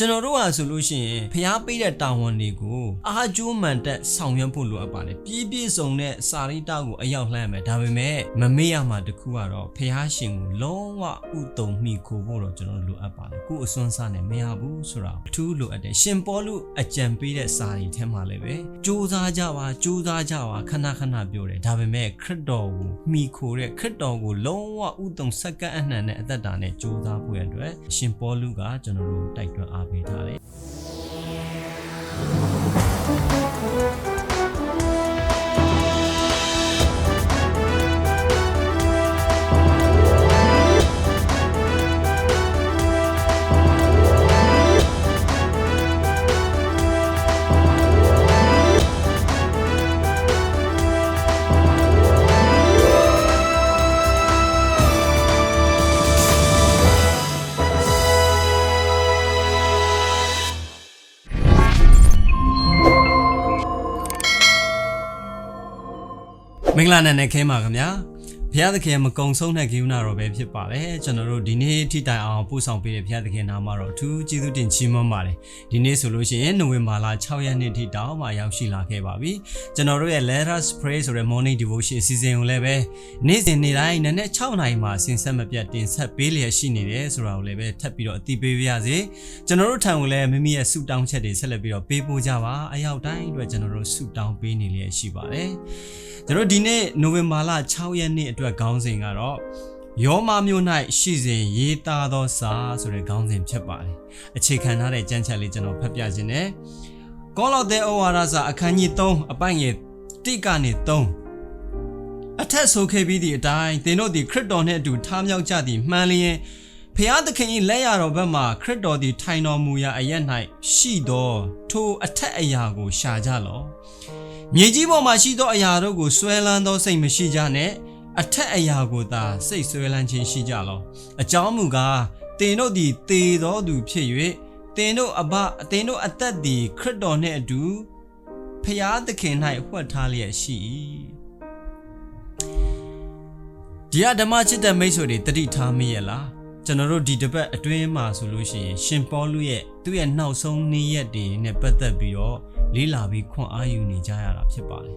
ကျွန်တော်တို့ဟာဆိုလို့ရှိရင်ဖျားပေးတဲ့တာဝန်တွေကိုအားကျိုးမှန်တက်ဆောင်ရွက်ဖို့လိုအပ်ပါတယ်ပြည့်ပြည့်စုံတဲ့စာရိတ္တကိုအရောက်လှမ်းရမယ်ဒါပေမဲ့မမေ့ရမှာတစ်ခုကတော့ဖျားရှင်ကိုလုံးဝဥတုံမိခိုဖို့တော့ကျွန်တော်တို့လိုအပ်ပါတယ်ကိုယ်အစွမ်းစားနဲ့မရဘူးဆိုတာအထူးလိုအပ်တယ်ရှင်ပေါလုအကြံပေးတဲ့စာရီထဲမှာလည်းပဲစူးစမ်းကြပါစူးစမ်းကြပါခဏခဏပြောတယ်ဒါပေမဲ့ခရစ်တော်ကိုမိခိုတဲ့ခရစ်တော်ကိုလုံးဝဥတုံစက္ကန့်အနှံနဲ့အသက်တာနဲ့စူးစမ်းဖို့ရတဲ့ရှင်ပေါလုကကျွန်တော်တို့တိုက်တွန်းအားပေးထားတယ် မင်္ဂလာနံနက်ခင်းပါခင်ဗျာဘုရားသခင်မကုံဆုံးတဲ့ဂိူနာတော်ပဲဖြစ်ပါတယ်ကျွန်တော်တို့ဒီနေ့ထိတိုင်အောင်ပို့ဆောင်ပေးတဲ့ဘုရားသခင်နာမတော်အထူးကျေးဇူးတင်ချီးမွမ်းပါတယ်ဒီနေ့ဆိုလို့ရှိရင်နိုဝင်ဘာလ6ရက်နေ့ထိတောင်မှရောက်ရှိလာခဲ့ပါပြီကျွန်တော်တို့ရဲ့ Let us pray ဆိုတဲ့ morning devotion အစီအစဉ်ကိုလည်းပဲနေ့စဉ်နေ့တိုင်းနက်နက်6နာရီမှာဆင်ဆက်မပြတ်တင်ဆက်ပေးလျက်ရှိနေတယ်ဆိုတာကိုလည်းပဲထပ်ပြီးတော့အသိပေးပါရစေကျွန်တော်တို့ထံကိုလည်းမိမိရဲ့ဆုတောင်းချက်တွေဆက်လက်ပြီးတော့ပေးပို့ကြပါအရောက်တိုင်းအတွက်ကျွန်တော်တို့ဆုတောင်းပေးနေလျက်ရှိပါတယ် ကျွန်တော်ဒီနေ့နိုဝင်ဘာလ6ရက်နေ့အတွက်ခေါင်းစဉ်ကတော့ယောမမြို့၌ရှိစဉ်ရေးသားသောစာဆိုတဲ့ခေါင်းစဉ်ဖြစ်ပါတယ်။အခြေခံထားတဲ့ကြမ်းချက်လေးကျွန်တော်ဖတ်ပြခြင်းနဲ့ကောလောသဲဩဝါဒစာအခန်းကြီး3အပိုင်ငယ်တိကနေ3အထက်ဆိုခဲ့ပြီးသည့်အတိုင်းသင်တို့သည်ခရစ်တော်နှင့်အတူထားမြောက်ကြသည်မှန်လျင်ဖျားသခင်၏လက်ရတော်ဘက်မှခရစ်တော်သည်ထိုင်တော်မူရာအရက်၌ရှိသောထိုအထက်အရာကိုရှာကြလော့။ မြေကြီးပေါ်မှာရှိသောအရာတို့ကိုဆွဲလန်းသောစိတ်မရှိကြနဲ့အထက်အရာကိုသာစိတ်ဆွဲလန်းခြင်းရှိကြလောအကြောင်းမူကားတင်တို့သည်တေသောသူဖြစ်၍တင်တို့အဘအတင်တို့အသက်သည်ခရစ်တော်နှင့်အတူဖျားသခင်၌ဝှက်ထားလျက်ရှိ၏ဒီအဓမ္မချစ်တဲ့မိတ်ဆွေတွေတတိထားမိရဲ့လားကျွန်တော်တို့ဒီတစ်ပတ်အတွင်းမှာဆိုလို့ရှိရင်ရှင်ပေါလုရဲ့သူ့ရဲ့နောက်ဆုံးနေ့ရက်တွေနဲ့ပတ်သက်ပြီးတော့ လေးလာပြီးခွန်အားယူနေကြရတာဖြစ်ပါတယ်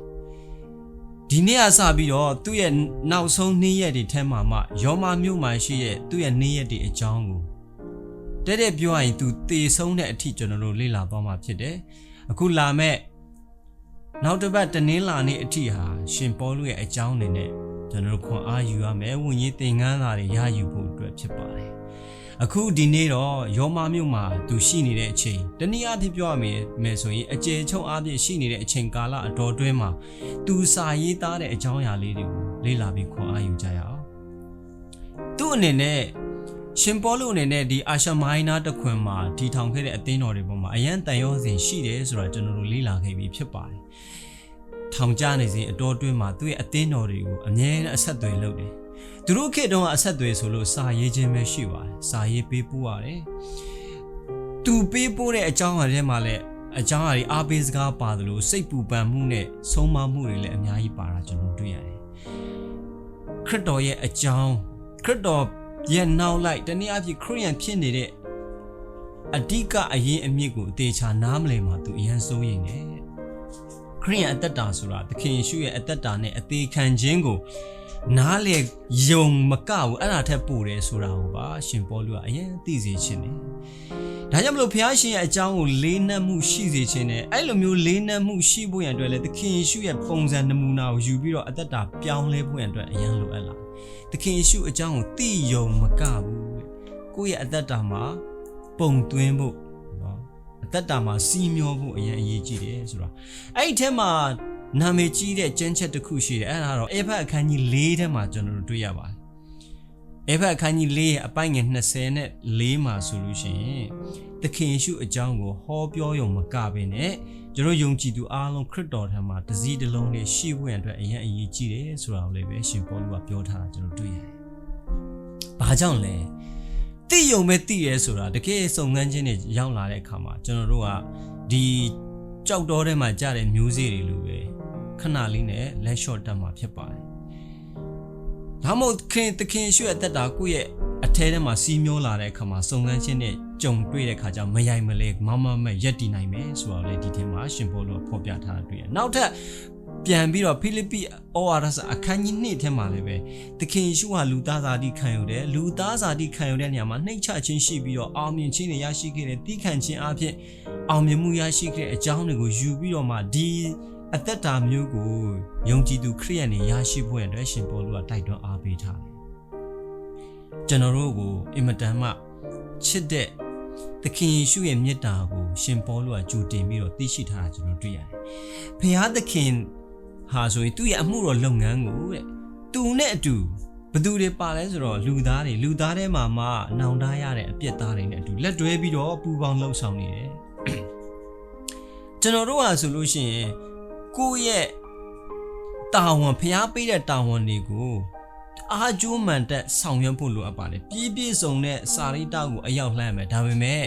ဒီနေ့ကစပြီးတော့သူ့ရဲ့နောက်ဆုံးနေ့ရက်တွေထဲမှာမှယောမမြို့မှာရှိရဲ့သူ့ရဲ့နေ့ရက်တွေအကြောင်းကိုတဲ့တဲ့ပြောရရင်သူတေဆုံးတဲ့အထိကျွန်တော်တို့လေ့လာသွားမှာဖြစ်တယ်အခုလာမဲ့နောက်တစ်ပတ်တနင်္လာနေ့အထိဟာရှင်ပေါလုရဲ့အကြောင်းအနေနဲ့ကျွန်တော်တို့ခွန်အားယူရမယ်ဝိညာဉ်သင်ခန်းစာတွေရယူဖို့အတွက်ဖြစ်ပါတယ် အခုဒီနေ့တော့ယောမမြို့မှာသူရှိနေတဲ့အချိန်တနည်းအားဖြင့်ပြောရမယ်မယ်ဆိုရင်အကျေချုံအားဖြင့်ရှိနေတဲ့အချိန်ကာလအတော်တွင်းမှာသူစာရေးသားတဲ့အကြောင်းအရာလေးတွေကိုလေ့လာပြီးခွန်အားယူကြရအောင်သူ့အနေနဲ့ရှင်ပေါလုအနေနဲ့ဒီအာရှမိုင်းနာတခွင်မှာတည်ထောင်ခဲ့တဲ့အသင်းတော်တွေပေါ်မှာအရန်တန်ရောစဉ်ရှိတယ်ဆိုတာကျွန်တော်တို့လေ့လာခဲ့ပြီးဖြစ်ပါတယ်ထောင်ကျနေစဉ်အတော်တွင်းမှာသူ့ရဲ့အသင်းတော်တွေကိုအမြဲတမ်းအဆက်အသွယ်လုပ်တယ် သူတို့ခေတ်တုန်းကအဆက်အသွယ်ဆိုလို့စာရေးခြင်းပဲရှိပါတယ်စာရေးပေးပို့ရတယ်သူပေးပို့တဲ့အကြောင်းအရာတွေမှာလည်းအကြောင်းအရာတွေအားပေးစကားပါတယ်လို့စိတ်ပူပန်မှုနဲ့ဆုံးမမှုတွေလည်းအများကြီးပါတာကျွန်တော်တွေ့ရတယ်ခရစ်တော်ရဲ့အကြောင်းခရစ်တော်ရဲ့နောက်လိုက်တနည်းအားဖြင့်ခရိယန်ဖြစ်နေတဲ့အဓိကအရင်အမြစ်ကိုအသေးချာနားမလည်မှသူအရန်စိုးရင်တယ်ခရိယန်အသက်တာဆိုတာသခင်ယေရှုရဲ့အသက်တာနဲ့အသေးခံခြင်းကို နားလေယုံမကဘူးအဲ့ဒါထက်ပိုတယ်ဆိုတာကိုပါရှင်ပေါလုကအရင်သိစေခြင်းတယ်ဒါကြောင့်မလို့ဘုရားရှင်ရဲ့အကြောင်းကိုလေးနက်မှုရှိစေခြင်းနဲ့အဲ့လိုမျိုးလေးနက်မှုရှိဖို့ရန်အတွက်လည်းသခင်ယေရှုရဲ့ပုံစံနမူနာကိုယူပြီးတော့အသက်တာပြောင်းလဲဖို့ရန်အတွက်အရင်လိုအပ်လာသခင်ယေရှုအကြောင်းကိုသိယုံမကဘူးတဲ့ကိုယ့်ရဲ့အသက်တာမှာပုံသွင်းဖို့နော်အသက်တာမှာစီးမျောဖို့အရင်အရေးကြီးတယ်ဆိုတော့အဲ့ဒီထဲမှာ နာမည်ကြီးတဲ့ကျမ်းချက်တစ်ခုရှိတယ်အဲ့ဒါတော့အေဖတ်အခန်းကြီး၄ထဲမှာကျွန်တော်တို့တွေ့ရပါတယ်အေဖတ်အခန်းကြီး၄ရဲ့အပိုင်ငယ်20နဲ့၄မှာဆိုလို့ရှိရင်သခင်ယေရှုအကြောင်းကိုဟောပြောရုံမကဘဲနဲ့ကျွန်တော်ယုံကြည်သူအားလုံးခရစ်တော်ထံမှာတစည်းတစ်လုံးနဲ့ရှိဖို့ရန်အတွက်အရင်အရေးကြီးတယ်ဆိုတာကိုလည်းပဲရှင်ပေါလုကပြောထားတာကျွန်တော်တွေ့ရတယ်။ဘာကြောင့်လဲ။သိယုံပဲသိရဲဆိုတာတကယ်စုံစမ်းခြင်းတွေရောက်လာတဲ့အခါမှာကျွန်တော်တို့ကဒီကြောက်တော်ထဲမှာကြားတဲ့မျိုးစေ့တွေလိုပဲ ခဏလေးနဲ့လက်လျှော့တတ်မှာဖြစ်ပါတယ်။ဒါမှမဟုတ်ခင်သခင်ရွှေ့အသက်တာကိုယ့်ရဲ့အထဲထဲမှာစီးမျောလာတဲ့အခါမှာစုံစမ်းခြင်းနဲ့ကြုံတွေ့တဲ့ခါကျမယိုင်မလဲမမမက်ရက်တည်နိုင်မယ်ဆိုတော့လေဒီထဲမှာရှင်ပေါလုဖော်ပြထားတာတွေ့ရနောက်ထပ်ပြန်ပြီးတော့ဖိလိပ္ပိဩဝါဒစာအခန်းကြီး2ထဲမှာလည်းပဲသခင်ယေရှုဟာလူသားစာတိခံယူတယ်လူသားစာတိခံယူတဲ့နေရာမှာနှိမ့်ချခြင်းရှိပြီးတော့အောင်မြင်ခြင်းတွေရရှိခဲ့တဲ့တိခံခြင်းအဖြစ်အောင်မြင်မှုရရှိခဲ့တဲ့အကြောင်းတွေကိုယူပြီးတော့မှဒီ အသက်တာမျိုးကိုယုံကြည်သူခရိယန်တွေရရှိဖို့အတွက်ရှင်ပေါလုကတိုက်တွန်းအားပေးထားတယ်ကျွန်တော်တို့ကိုအင်မတန်မှချစ်တဲ့သခင်ယေရှုရဲ့မေတ္တာကိုရှင်ပေါလုကကြိုတင်ပြီးတော့သိရှိထားတာကျွန်တော်တွေ့ရတယ်။ဖခင်သခင်ဟာဆိုရင်သူ့ရဲ့အမှုတော်လုပ်ငန်းကိုတဲ့သူနဲ့အတူဘသူတွေပါလဲဆိုတော့လူသားတွေလူသားထဲမှာမှနောင်တရတဲ့အပြစ်သားတွေနဲ့အတူလက်တွဲပြီးတော့ပူပေါင်းလှုပ်ဆောင်နေတယ်။ကျွန်တော်တို့ဟာဆိုလို့ရှိရင် ကိုယ့်ရဲ့တာဝန်ဖျားပေးတဲ့တာဝန်တွေကိုအားကျိုးမှန်တက်ဆောင်ရွက်ဖို့လိုအပ်ပါတယ်ပြည့်ပြည့်စုံတဲ့စာရိတ္တကိုအရောက်လှမ်းမယ်ဒါပေမဲ့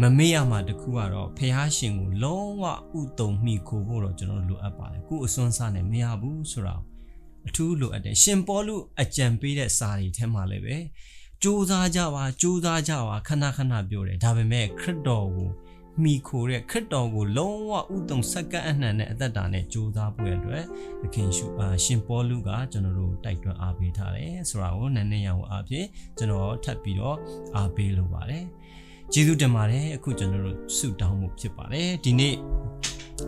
မမေ့ရမှာတခုကတော့ဖះရှင်ကိုလုံးဝဥတုံမိခိုဖို့တော့ကျွန်တော်လိုအပ်ပါတယ်ကို့အစွမ်းစားနဲ့မရဘူးဆိုတော့အထူးလိုအပ်တယ်ရှင်ပေါလုအကြံပေးတဲ့စာတွေထဲမှာလည်းပဲစူးစမ်းကြပါစူးစမ်းကြပါခဏခဏပြောတယ်ဒါပေမဲ့ခရစ်တော်ကို မိခိုတဲ့ခရစ်တော်ကိုလုံးဝဥတုံစက္ကန့်အနှံတဲ့အသက်တာနဲ့ကြိုးစားဖို့အတွက်သခင်ရှုအာရှင်ပေါလုကကျွန်တော်တို့တိုက်တွန်းအားပေးထားတယ်ဆိုတာကိုနည်းနည်းရအောင်အားဖြင့်ကျွန်တော်ထပ်ပြီးတော့အားပေးလိုပါတယ်ကျေးဇူးတင်ပါတယ်အခုကျွန်တော်တို့ဆုတောင်းမှုဖြစ်ပါတယ်ဒီနေ့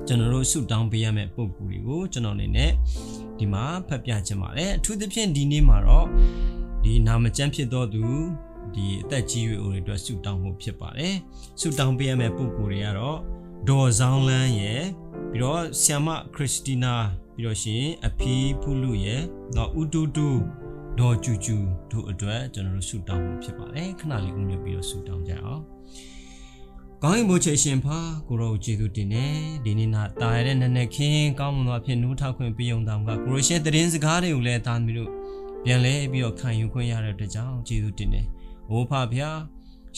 ကျွန်တော်တို့ဆုတောင်းပေးရမယ့်ပုံကူတွေကိုကျွန်တော်အနေနဲ့ဒီမှာဖတ်ပြခြင်းပါတယ်အထူးသဖြင့်ဒီနေ့မှာတော့ဒီနာမကျမ်းဖြစ်သောသူ ဒီအသက်ကြီးရွယ်အိုတွေအတွက်ဆုတောင်းမှုဖြစ်ပါတယ်ဆုတောင်းပေးရမယ့်ပုံကူတွေကတော့ဒေါ်ဆောင်လန်းရဲ့ပြီးတော့ဆီယမခရစ်စတီနာပြီးတော့ရှင်အဖီဖုလူရဲ့တော့ဥတူတူဒေါ်ကျူကျူတို့အတွက်ကျွန်တော်တို့ဆုတောင်းမှုဖြစ်ပါတယ်ခဏလေးဦးညွတ်ပြီးတော့ဆုတောင်းကြအောင်ကောင်းရင်မိုးချေရှင်ဖာကိုရောကျေးဇူးတင်နေဒီနေ့နာတာရတဲ့နက်နက်ခင်းကောင်းမွန်သောအဖြစ်နှူးထောက်ခွင့်ပေးုံတောင်ကကိုရိုရှင်သတင်းစကားတွေကိုလည်းတာမီတို့ပြန်လဲပြီးတော့ခံယူခွင့်ရတဲ့အတွက်ကြောင့်ကျေးဇူးတင်နေ။ အိုဖဖျား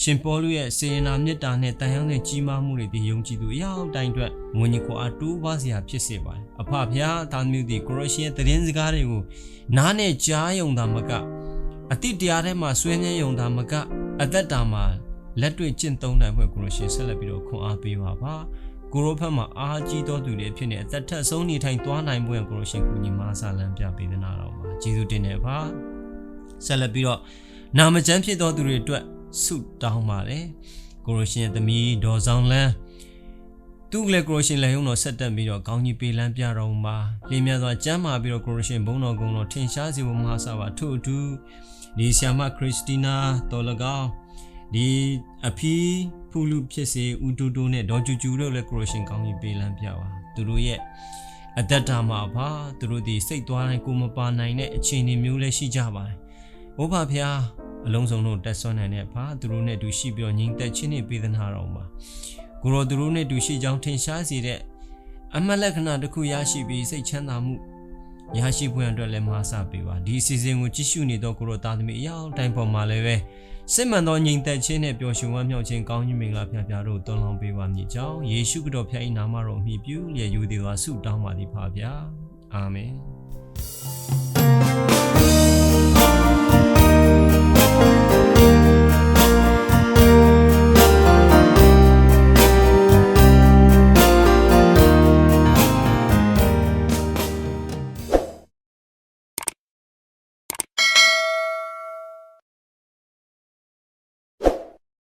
ရှင်ပေါလုရဲ့စေနာမေတ္တာနဲ့တန်ရုံးတဲ့ကြီးမားမှုတွေဒီယုံကြည်သူအယောက်တိုင်းအတွက်ငွေညကိုအားတိုးပါစရာဖြစ်စေပါတယ်။အဖဖျားတာမျိုးဒီကိုရိုရှင်ရဲ့သတင်းစကားတွေကိုနားနဲ့ကြားယုံတာမကအတိတရားထဲမှာဆွေးနွေးယုံတာမကအသက်တာမှာလက်တွေ့ကျင့်သုံးနိုင်ဖို့ကိုရိုရှင်ဆက်လက်ပြီးတော့ခွန်အားပေးပါပါ။ကိုရိုဖက်မှာအားကြီးတော်သူတွေဖြစ်နေအသက်ထက်ဆုံးနေထိုင်သွားနိုင်ဖို့ကိုရိုရှင်ကူညီမဆာလံပြပေးသနာတော်မှာကျေးဇူးတင်နေပါဆက်လက်ပြီးတော့ နာမကျန်းဖြစ်တော်သူတွေအတွက်ဆုတောင်းပါတယ်ကိုရိုရှင်ရဲ့သမီးဒေါ်ဆောင်လန်းသူ့လည်းကိုရိုရှင်လည်းုံတော်ဆက်တက်ပြီးတော့ကောင်းကြီးပေးလန်းပြတော်မှာလင်းမြစွာကျမ်းမာပြီးတော့ကိုရိုရှင်ဘုန်းတော်ကုံတော်ထင်ရှားစေဖို့မဟာစာပါထို့အတူဒီဆီယမခရစ်စတီနာတော်လကောင်းဒီအဖီဖူလူဖြစ်စေဦးတူတူနဲ့ဒေါ်ကျူကျူတို့လည်းကိုရိုရှင်ကောင်းကြီးပေးလန်းပြပါသူတို့ရဲ့အသက်တာမှာပါသူတို့ဒီစိတ်သွားတိုင်းကိုမပါနိုင်တဲ့အခြေအနေမျိုးလည်းရှိကြပါတယ်။ဘုရားဖျား အလုံးစုံတို့တက်ဆွမ်းနိုင်တဲ့ဖာသူတို့နဲ့တူရှိပြီးတော့ညီတက်ချင်းနေပေးသနာတော်မှာကိုရောသူတို့နဲ့တူရှိကြောင်းထင်ရှားစေတဲ့အမတ်လက္ခဏာတစ်ခုရရှိပြီးစိတ်ချမ်းသာမှုရရှိဖို့အတွက်လည်းမဟာစပေးပါဒီအစီအစဉ်ကိုကြည့်ရှုနေတော့ကိုရောသားသမီးအယောက်တိုင်းပေါ်မှာလည်းပဲစစ်မှန်သောညီတက်ချင်းနဲ့ပျော်ရွှင်ဝမ်းမြောက်ခြင်းကောင်းကြီးမင်္ဂလာဖျားဖျားတို့တွန်းလောင်းပေးပါမည်ကြောင်းယေရှုခရစ်တော်ဖျား၏နာမတော်မြည်ပြုလျက်ယူသည်သောဆုတောင်းပါသည်ဖာဗျာအာမင်